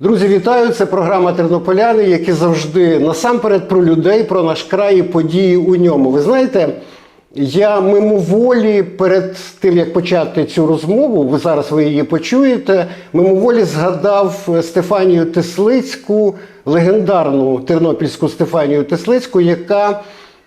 Друзі, вітаю! Це програма Тернополяни, які завжди насамперед про людей, про наш край і події у ньому. Ви знаєте, я мимоволі перед тим як почати цю розмову, ви зараз ви її почуєте. Мимоволі згадав Стефанію Теслицьку, легендарну тернопільську Стефанію Теслицьку, яка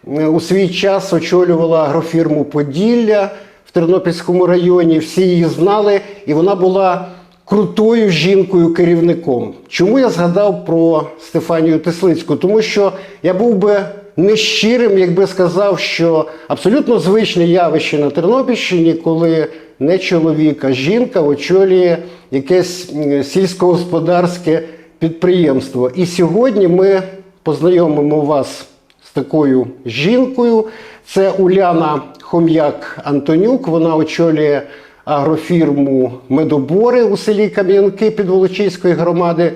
е, у свій час очолювала агрофірму Поділля в Тернопільському районі. Всі її знали, і вона була крутою жінкою-керівником. Чому я згадав про Стефанію Теслицьку? Тому що я був би нещирим, якби сказав, що абсолютно звичне явище на Тернопільщині, коли не чоловік, а жінка очолює якесь сільськогосподарське підприємство. І сьогодні ми познайомимо вас з такою жінкою. Це Уляна Хом'як Антонюк. Вона очолює агрофірму Медобори у селі Кам'янки Підволочиської громади.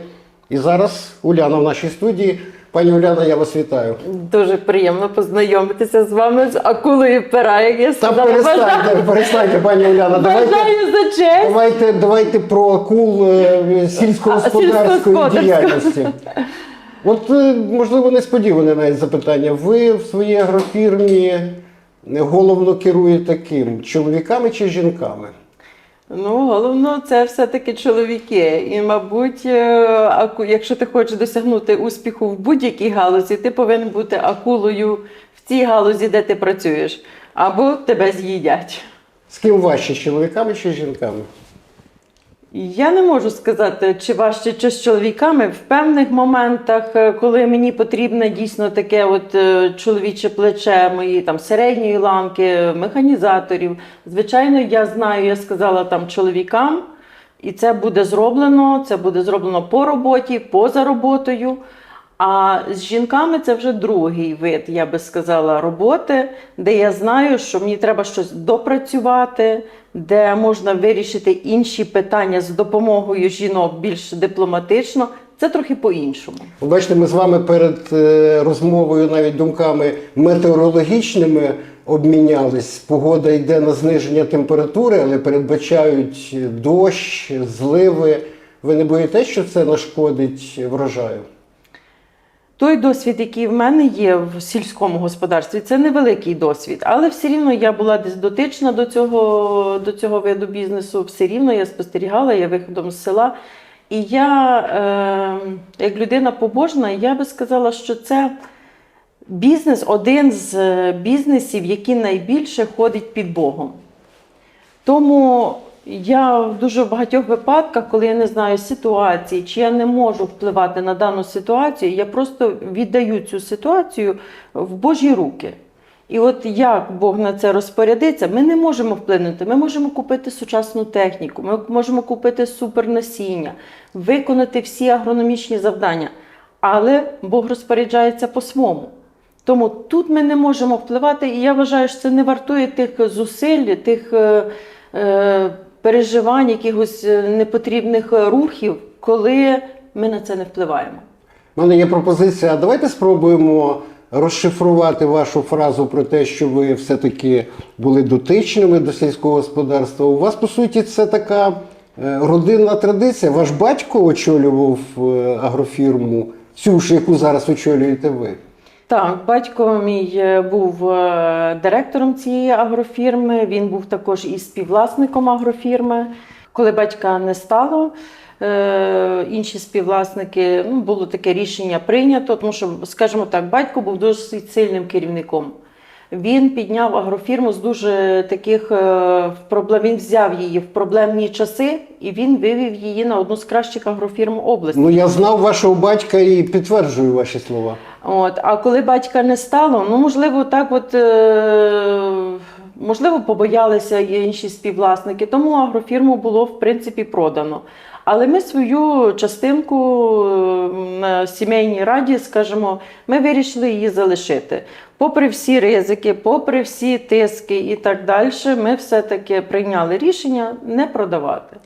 І зараз Уляна в нашій студії. Пані Уляна, я вас вітаю. Дуже приємно познайомитися з вами з акулою пера, як я Та перестаньте, Бажаю, перестаньте, пані Уляна. Давайте, за честь. давайте, давайте про акул е, сільськогосподарської сільськогосподарської. діяльності. От, е, можливо, несподіване навіть запитання. Ви в своїй агрофірмі головно керує таким Чоловіками чи жінками? Ну, головно, це все-таки чоловіки. І, мабуть, е, якщо ти хочеш досягнути успіху в будь-якій галузі, ти повинен бути акулою в цій галузі, де ти працюєш, або тебе з'їдять. З ким важче, чоловіками чи жінками? Я не можу сказати, чи важче, чи з чоловіками. В певних моментах, е, коли мені потрібне дійсно таке от е, чоловіче плече мої там середньої ланки, механізаторів. Звичайно, я знаю, я сказала там чоловікам, і це буде зроблено. Це буде зроблено по роботі, поза роботою. А з жінками це вже другий вид, я би сказала, роботи, де я знаю, що мені треба щось допрацювати, де можна вирішити інші питання з допомогою жінок більш дипломатично. Це трохи по-іншому. Бачите, ми з вами перед е, розмовою навіть думками метеорологічними обмінялись. Погода йде на зниження температури, але передбачають дощ, зливи. Ви не боїтеся, що це нашкодить врожаю? Той досвід, який в мене є в сільському господарстві, це невеликий досвід, але все рівно я була десь дотична до цього, до цього виду бізнесу. Все рівно я спостерігала, я виходом з села. І я, е, як людина побожна, я би сказала, що це бізнес один з е, бізнесів, який найбільше ходить під Богом. Тому я в дуже багатьох випадках, коли я не знаю ситуації, чи я не можу впливати на дану ситуацію, я просто віддаю цю ситуацію в Божі руки. І от як Бог на це розпорядиться, ми не можемо вплинути. Ми можемо купити сучасну техніку, ми можемо купити супернасіння, виконати всі агрономічні завдання, але Бог розпоряджається по-своєму. Тому тут ми не можемо впливати, і я вважаю, що це не вартує тих зусиль, тих е, е, переживань, якихось е, непотрібних рухів, коли ми на це не впливаємо. У мене є пропозиція. Давайте спробуємо розшифрувати вашу фразу про те, що ви все-таки були дотичними до сільського господарства. У вас, по суті, це така е, родинна традиція. Ваш батько очолював е, агрофірму, цю ж, яку зараз очолюєте ви. Так, батько мій е, був е, директором цієї агрофірми. Він був також і співвласником агрофірми. Коли батька не стало, е, інші співвласники ну, було таке рішення прийнято, тому що, скажімо так, батько був досить сильним керівником. Він підняв агрофірму з дуже таких е, проблем. Він взяв її в проблемні часи і він вивів її на одну з кращих агрофірм області. Ну, я знав вашого батька і підтверджую ваші слова. От, а коли батька не стало, ну можливо, так от е, можливо, побоялися інші співвласники, тому агрофірму було в принципі продано. Але ми свою частинку е, на сімейній раді, скажімо, ми вирішили її залишити. Попри всі ризики, попри всі тиски і так далі, ми все-таки прийняли рішення не продавати.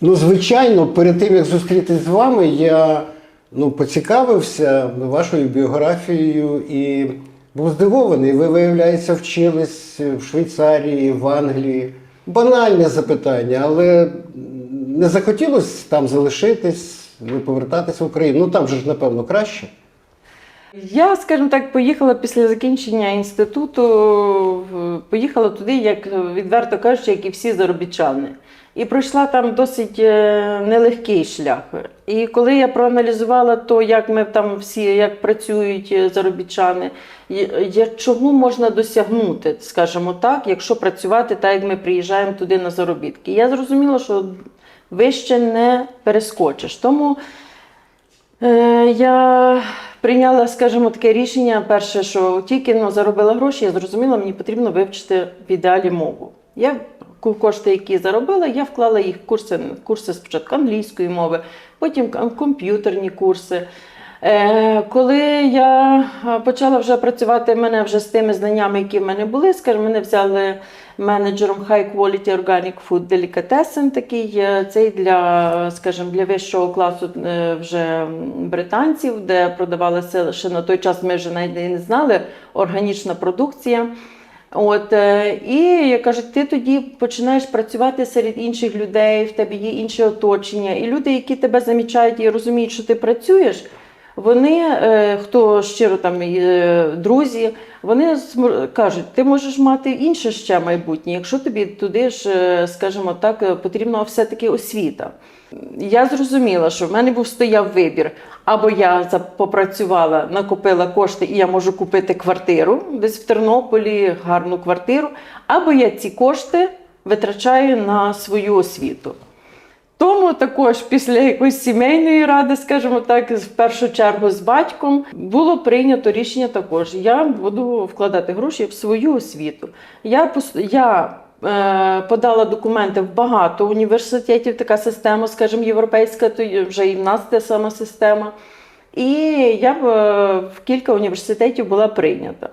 Ну, звичайно, перед тим як зустрітись з вами, я ну, поцікавився вашою біографією і був здивований. Ви, виявляється, вчились в Швейцарії, в Англії. Банальне запитання, але не захотілося там залишитись, ви повертатись в Україну? Ну там же ж напевно краще. Я, скажімо так, поїхала після закінчення інституту, поїхала туди, як відверто кажучи, як і всі заробітчани. І пройшла там досить е, нелегкий шлях. І коли я проаналізувала то, як ми там всі як працюють е, заробітчани, чого можна досягнути, скажімо так, якщо працювати так, як ми приїжджаємо туди на заробітки. Я зрозуміла, що вище не перескочиш. Тому Е, Я прийняла, скажімо, таке рішення. Перше, що тільки ну, заробила гроші, я зрозуміла, мені потрібно вивчити в ідеалі мову. Я кошти, які заробила, я вклала їх в курси, курси спочатку англійської мови, потім комп'ютерні курси. Е, Коли я е, почала вже працювати мене вже з тими знаннями, які в мене були, скажімо, мене взяли менеджером High Quality Organic Food Delicatessen, такий е, цей для, скажімо, для вищого класу вже британців, де продавалася ще на той час. Ми вже навіть не знали органічна продукція. От і я кажу, ти тоді починаєш працювати серед інших людей, в тебе є інше оточення, і люди, які тебе замічають і розуміють, що ти працюєш. Вони, е, хто щиро там е, друзі, вони кажуть, ти можеш мати інше ще майбутнє, якщо тобі туди ж, е, скажімо так, потрібна все-таки освіта. Я зрозуміла, що в мене був стояв вибір. Або я попрацювала, накопила кошти, і я можу купити квартиру десь в Тернополі, гарну квартиру, або я ці кошти витрачаю на свою освіту. Тому також після якоїсь сімейної ради, скажімо так, в першу чергу з батьком, було прийнято рішення також. Я буду вкладати гроші в свою освіту. Я, я е, подала документи в багато університетів, така система, скажімо, європейська, то вже і в нас та сама система. І я е, в кілька університетів була прийнята.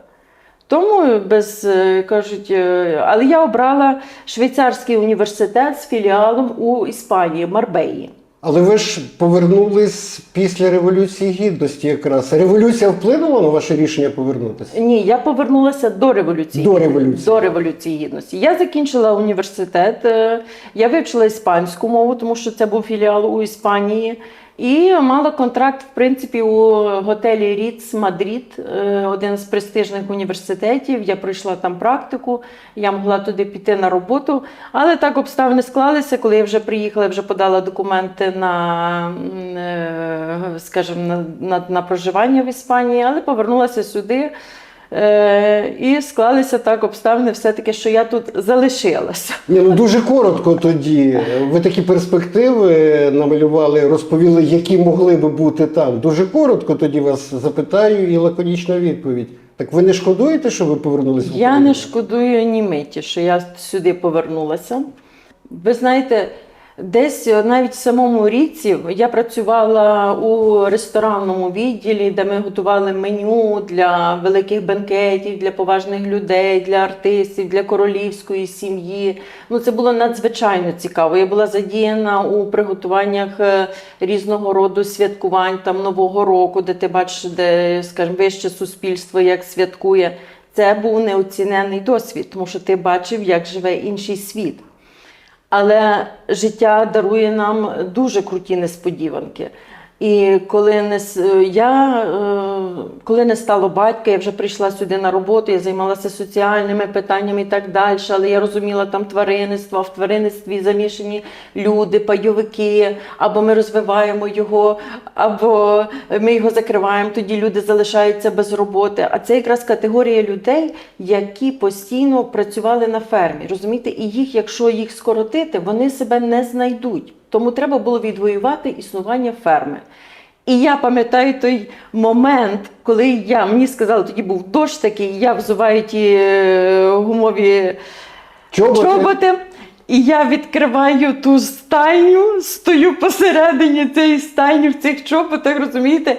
Тому без е, кажуть, е, але я обрала швейцарський університет з філіалом у Іспанії, Марбеї. Але ви ж повернулись після Революції Гідності якраз. Революція вплинула на ваше рішення повернутися? Ні, я повернулася до революції. До революції. До революції гідності. Я закінчила університет, е, я вивчила іспанську мову, тому що це був філіал у Іспанії. І мала контракт, в принципі, у готелі Ріц Мадрид, е, один з престижних університетів. Я пройшла там практику, я могла туди піти на роботу. Але так обставини склалися, коли я вже приїхала, вже подала документи на, е, скажімо, на, на, на проживання в Іспанії, але повернулася сюди. Е, і склалися так обставини, все-таки, що я тут залишилася. Ні, ну дуже коротко тоді. Ви такі перспективи намалювали, розповіли, які могли би бути там. Дуже коротко тоді вас запитаю і лаконічна відповідь. Так ви не шкодуєте, що ви повернулися Я не шкодую ні миті, що я сюди повернулася. Ви знаєте, десь навіть в самому ріці я працювала у ресторанному відділі, де ми готували меню для великих бенкетів, для поважних людей, для артистів, для королівської сім'ї. Ну, це було надзвичайно цікаво. Я була задіяна у приготуваннях е, різного роду святкувань, там Нового року, де ти бачиш, де, скажімо, вище суспільство як святкує. Це був неоцінений досвід, тому що ти бачив, як живе інший світ. Але життя дарує нам дуже круті несподіванки. І коли не я е, коли не стало батька, я вже прийшла сюди на роботу, я займалася соціальними питаннями і так далі. Але я розуміла там тваринництво, в тваринництві замішані люди, пайовики, або ми розвиваємо його, або ми його закриваємо. Тоді люди залишаються без роботи. А це якраз категорія людей, які постійно працювали на фермі. Розумієте, і їх, якщо їх скоротити, вони себе не знайдуть. Тому треба було відвоювати існування ферми. І я пам'ятаю той момент, коли я мені сказали, тоді був дощ такий, я взуваю ті е, гумові Чоботи? чоботи. І я відкриваю ту стайню, стою посередині цієї стайні в цих чоботах, розумієте?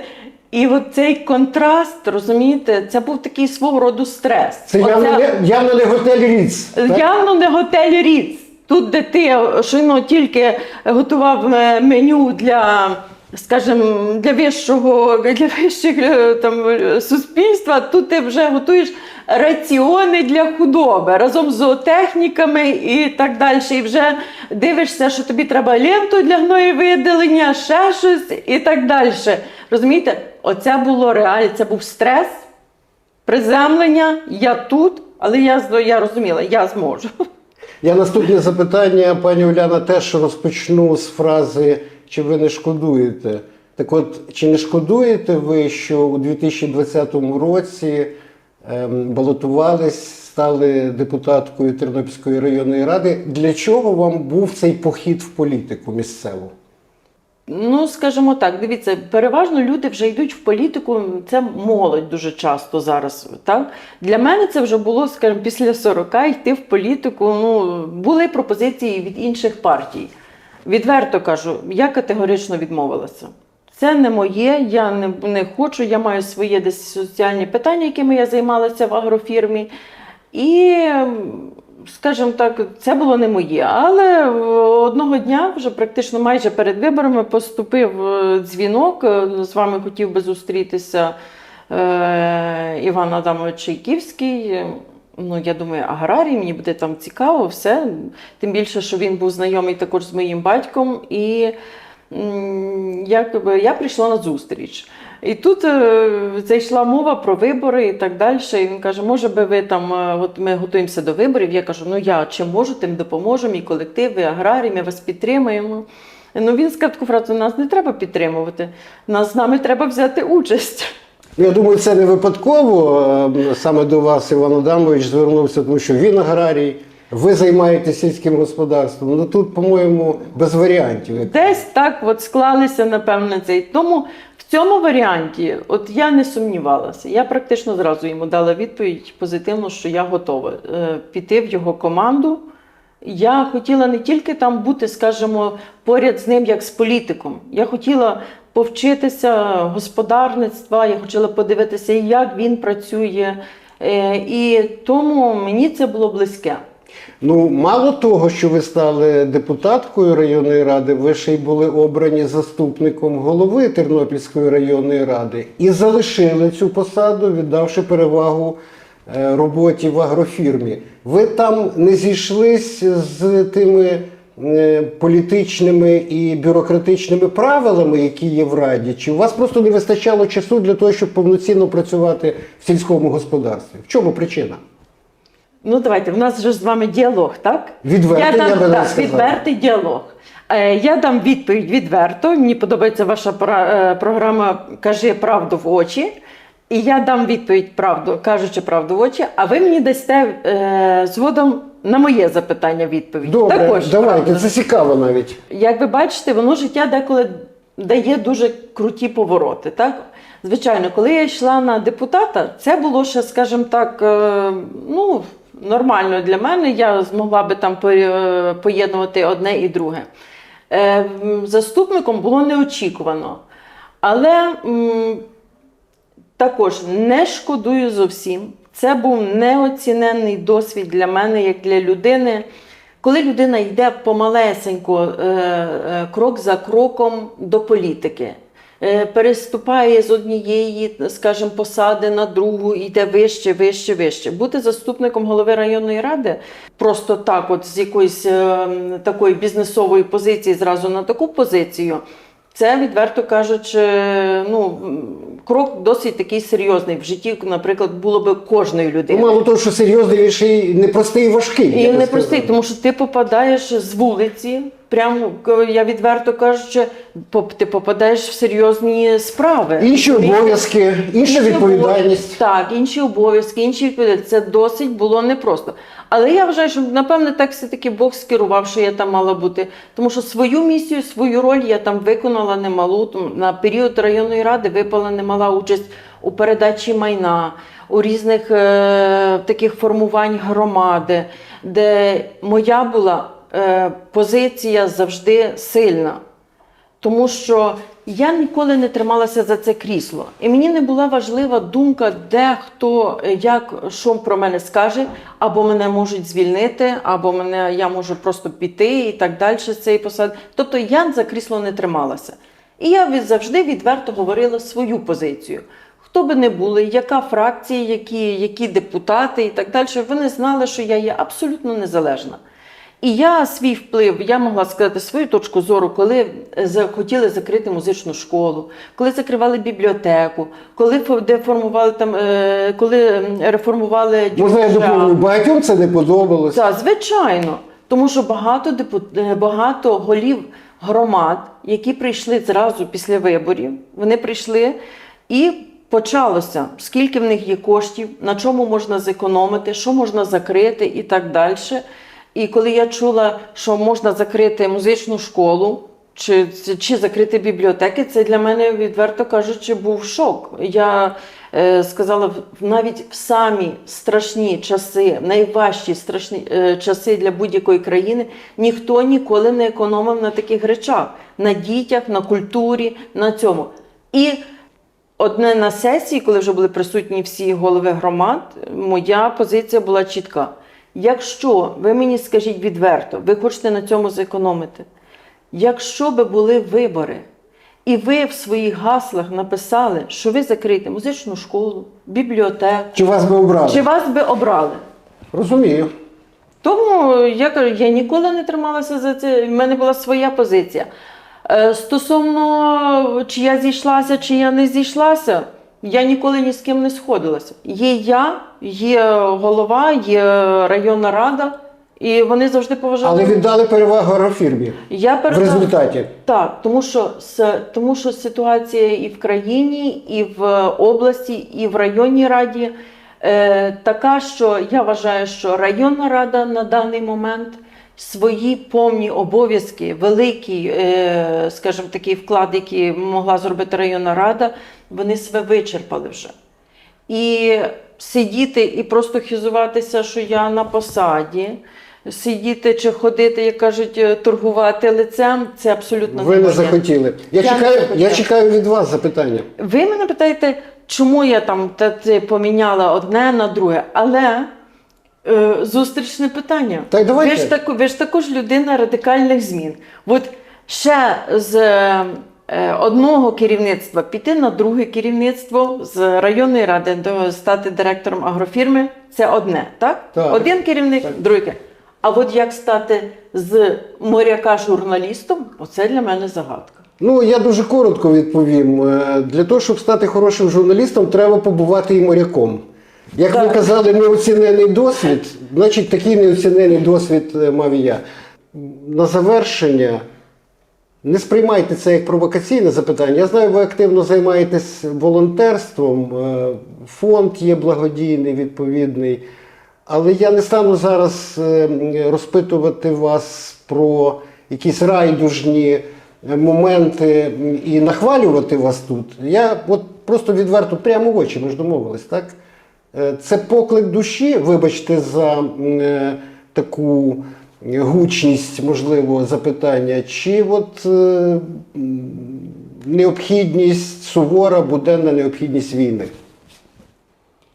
І от цей контраст, розумієте, це був такий свого роду стрес. Це явно, не, явно не готель Ріц. Явно не готель Ріц. Тут, де ти щойно тільки готував е, меню для скажімо, для вищого для вищих е, там е, суспільства, тут ти вже готуєш раціони для худоби разом з зоотехніками і так далі. І вже дивишся, що тобі треба ленту для гноєвидалення, ще щось і так далі. Розумієте, оце було реально, це був стрес, приземлення, я тут, але я, я розуміла, я зможу. Я наступне запитання, пані Уляна, теж розпочну з фрази чи ви не шкодуєте? Так от, чи не шкодуєте ви, що у 2020 році ем, балотувались, стали депутаткою Тернопільської районної ради? Для чого вам був цей похід в політику місцеву? Ну, скажімо так, дивіться, переважно люди вже йдуть в політику, це молодь дуже часто зараз. Так? Для мене це вже було, скажімо, після 40 йти в політику. Ну, були пропозиції від інших партій. Відверто кажу, я категорично відмовилася. Це не моє, я не, не хочу, я маю свої десь соціальні питання, якими я займалася в агрофірмі. І, скажімо так, це було не моє. Але е, одного дня, вже практично майже перед виборами, поступив е, дзвінок. е, З вами хотів би зустрітися Іван Адамович Чайківський. Ну, я думаю, аграрій, мені буде там цікаво, все. Тим більше, що він був знайомий також з моїм батьком. І якби я прийшла на зустріч. І тут е, зайшла мова про вибори і так далі. І він каже: може би ви там, е, от ми готуємося до виборів. Я кажу, ну я чим можу, тим допоможу, мій колектив, ви аграрій, ми вас підтримуємо. Ну він сказав таку фразу: нас не треба підтримувати, нас з нами треба взяти участь. Я думаю, це не випадково. ем, Саме до вас Іван Адамович звернувся, тому що він аграрій, ви займаєтеся сільським господарством. Ну тут, по-моєму, без варіантів. Десь так от склалися, напевне, цей. Тому в цьому варіанті, от я не сумнівалася. Я практично зразу йому дала відповідь позитивно, що я готова е, піти в його команду. Я хотіла не тільки там бути, скажімо, поряд з ним як з політиком. Я хотіла повчитися господарництва, я хотіла подивитися, як він працює. Е, І тому мені це було близьке. Ну, мало того, що ви стали депутаткою районної ради, ви ще й були обрані заступником голови Тернопільської районної ради і залишили цю посаду, віддавши перевагу е, роботі в агрофірмі. Ви там не зійшлись з тими е, політичними і бюрократичними правилами, які є в раді? Чи у вас просто не вистачало часу для того, щоб повноцінно працювати в сільському господарстві? В чому причина? Ну, давайте, в нас вже з вами діалог, так? Відвертий, я дам, би так, сказав. відвертий діалог. Е, я дам відповідь відверто. Мені подобається ваша пора- е, програма Кажи правду в очі. І я дам відповідь правду, кажучи правду в очі, а ви мені дасте е, згодом на моє запитання відповідь. Добре, Також давайте, правду. це цікаво навіть. Як ви бачите, воно життя деколи дає дуже круті повороти. Так? Звичайно, коли я йшла на депутата, це було ще, скажімо так, е, ну, нормально для мене. Я змогла би там е, поєднувати одне і друге. Е, Заступником було неочікувано. Але також не шкодую зовсім. Це був неоціненний досвід для мене, як для людини. Коли людина йде помалесенько, е, крок за кроком до політики, переступає з однієї, скажімо, посади на другу, йде вище, вище, вище. Бути заступником голови районної ради просто так, от з якоїсь е, такої бізнесової позиції, зразу на таку позицію. Це, відверто кажучи, ну, крок досить такий серйозний. В житті, наприклад, було би кожної Ну, людини. мало того, що серйозний, він ще й непростий і важкий. І непростий, тому що ти попадаєш з вулиці, прямо я відверто кажучи, поп- ти попадаєш в серйозні справи. Інші обов'язки, інша відповідальність. Так, інші обов'язки, інші відповідальності. Це досить було непросто. Але я вважаю, що напевне так все-таки Бог скерував, що я там мала бути. Тому що свою місію, свою роль я там виконала немалу. На період районної ради випала немала участь у передачі майна, у різних е, таких формувань громади, де моя була е, позиція завжди сильна. Тому що я ніколи не трималася за це крісло. І мені не була важлива думка, де хто е, як що про мене скаже, або мене можуть звільнити, або мене я можу просто піти і так далі з цієї посади. Тобто я за крісло не трималася. І я від, завжди відверто говорила свою позицію. Хто би не були, яка фракція, які, які депутати і так далі, вони знали, що я є абсолютно незалежна. І я свій вплив, я могла сказати свою точку зору, коли за- хотіли закрити музичну школу, коли закривали бібліотеку, коли фо- деформували там, е, коли реформували Можна я доповню, багатьом це не подобалось. Так, звичайно. Тому що багато депут... е, багато голів громад, які прийшли зразу після виборів, вони прийшли і почалося, скільки в них є коштів, на чому можна зекономити, що можна закрити і так далі. І коли я чула, що можна закрити музичну школу, чи, чи закрити бібліотеки, це для мене, відверто кажучи, був шок. Я е, сказала, навіть в самі страшні часи, найважчі страшні е, часи для будь-якої країни, ніхто ніколи не економив на таких речах: на дітях, на культурі, на цьому. І одне на сесії, коли вже були присутні всі голови громад, моя позиція була чітка. Якщо ви мені скажіть відверто, ви хочете на цьому зекономити, якщо би були вибори, і ви в своїх гаслах написали, що ви закриєте музичну школу, бібліотеку, Чи вас би обрали? чи вас би обрали? Розумію. Тому я кажу, я ніколи не трималася за це. В мене була своя позиція. Е, Стосовно чи я зійшлася, чи я не зійшлася, я ніколи ні з ким не сходилася. Є я, є голова, є районна рада, і вони завжди поважали. Але віддали перевагу агрофірмі я в результаті. так, тому що, с- тому що ситуація і в країні, і в області, і в районній раді е, така, що я вважаю, що районна рада на даний момент свої повні обов'язки, великий, е, скажімо, такий вклад, який могла зробити районна рада, вони себе вичерпали вже. І сидіти і просто хизуватися, що я на посаді, сидіти чи ходити, як кажуть, е, торгувати лицем, це абсолютно Ви не захотіли. Я, Я чекаю, захотіла. я чекаю від вас запитання. Ви мене питаєте, чому я там та, поміняла одне на друге, але зустрічне питання. Так, давайте. Ви ж, так, ви ж також людина радикальних змін. От ще з е, одного керівництва піти на друге керівництво з районної ради до стати директором агрофірми це одне, так? Так. Один керівник, Так. другий. А от як стати з моряка журналістом, оце для мене загадка. Ну, я дуже коротко відповім. Е, Для того, щоб стати хорошим журналістом, треба побувати і моряком. Як ви казали, неоцінений досвід, значить такий неоцінений досвід е, мав і я. На завершення, не сприймайте це як провокаційне запитання. Я знаю, ви активно займаєтесь волонтерством, е, фонд є благодійний, відповідний. Але я не стану зараз е, розпитувати вас про якісь райдужні моменти і нахвалювати вас тут. Я от просто відверто прямо в очі, ми ж домовились, так? Е, Це поклик душі, вибачте за е, таку гучність, можливо, запитання, чи от е, необхідність сувора, буденна необхідність війни?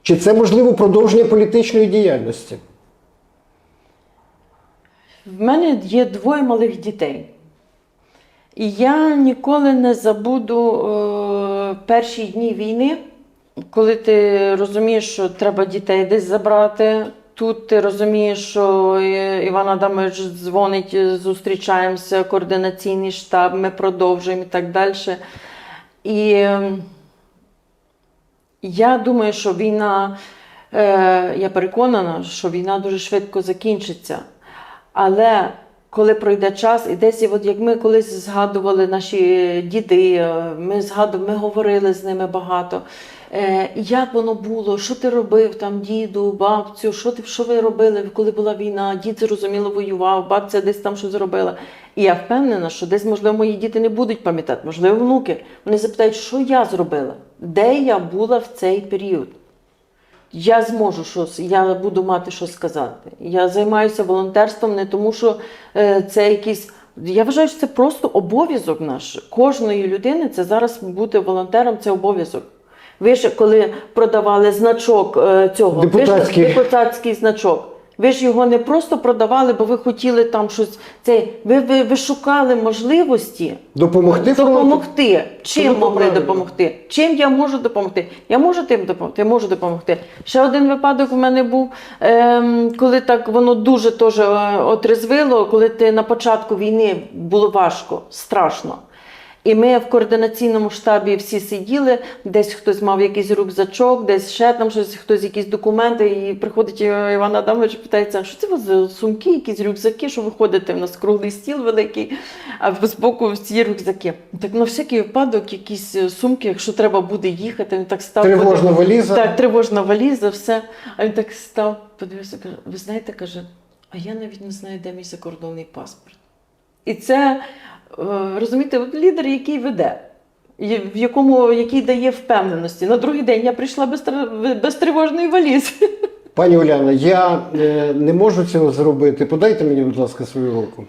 Чи це можливо продовження політичної діяльності? В мене є двоє малих дітей. І я ніколи не забуду е, перші дні війни, коли ти розумієш, що треба дітей десь забрати. Тут ти розумієш, що е, Іван Адамович дзвонить, е, зустрічаємося, координаційний штаб, ми продовжуємо і так далі. І е, я думаю, що війна, е, я переконана, що війна дуже швидко закінчиться. Але коли пройде час, і десь, от як ми колись згадували наші діди, ми згадували, ми говорили з ними багато. Е, як воно було, що ти робив там, діду, бабцю, що ти що ви робили, коли була війна? Дід зрозуміло воював, бабця десь там що зробила. І я впевнена, що десь, можливо, мої діти не будуть пам'ятати, можливо, внуки. Вони запитають, що я зробила, де я була в цей період. Я зможу щось, я буду мати що сказати. Я займаюся волонтерством не тому, що е, це якийсь. Я вважаю, що це просто обов'язок наш. Кожної людини це зараз бути волонтером це обов'язок. Ви ж коли продавали значок е, цього, ви ж- Депутатський. депутатський значок. Ви ж його не просто продавали, бо ви хотіли там щось. Це ви, ви, ви шукали можливості Допомогти допомогти. Чим могли допомогти? Чим я можу допомогти? Я можу тим допомогти, можу допомогти. Ще один випадок в мене був, ем, коли так воно дуже теж е, отрезвило, коли ти на початку війни було важко, страшно. І ми в координаційному штабі всі сиділи, десь хтось мав якийсь рюкзачок, десь ще там щось, хтось якісь документи. І приходить е, Іван Адамович, питається, що це у вас за сумки, якісь рюкзаки, що ви ходите? У нас круглий стіл великий, а з боку всі рюкзаки. Так на всякий випадок, якісь е, сумки, якщо треба буде їхати, він так став. Тривожна валіза. Так, тривожна валіза, все. А він так став, подивився, каже: ви знаєте, каже, а я навіть не знаю, де мій закордонний паспорт. І це, розумієте, от лідер, який веде, в якому, який дає впевненості. На другий день я прийшла без, без тривожної валізи. Пані Уляна, я е, не можу цього зробити. Подайте мені, будь ласка, свою руку.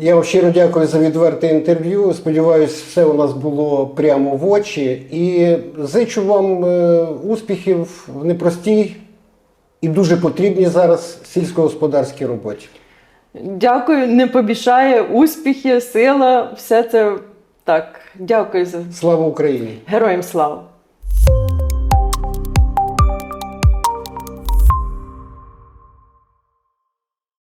Я вам щиро дякую за відверте інтерв'ю. Сподіваюсь, все у нас було прямо в очі. І зичу вам е, успіхів в непростій і дуже потрібній зараз сільськогосподарській роботі. Дякую, не побішає, успіхи, сила, все це так. Дякую за Слава Україні! героям слава.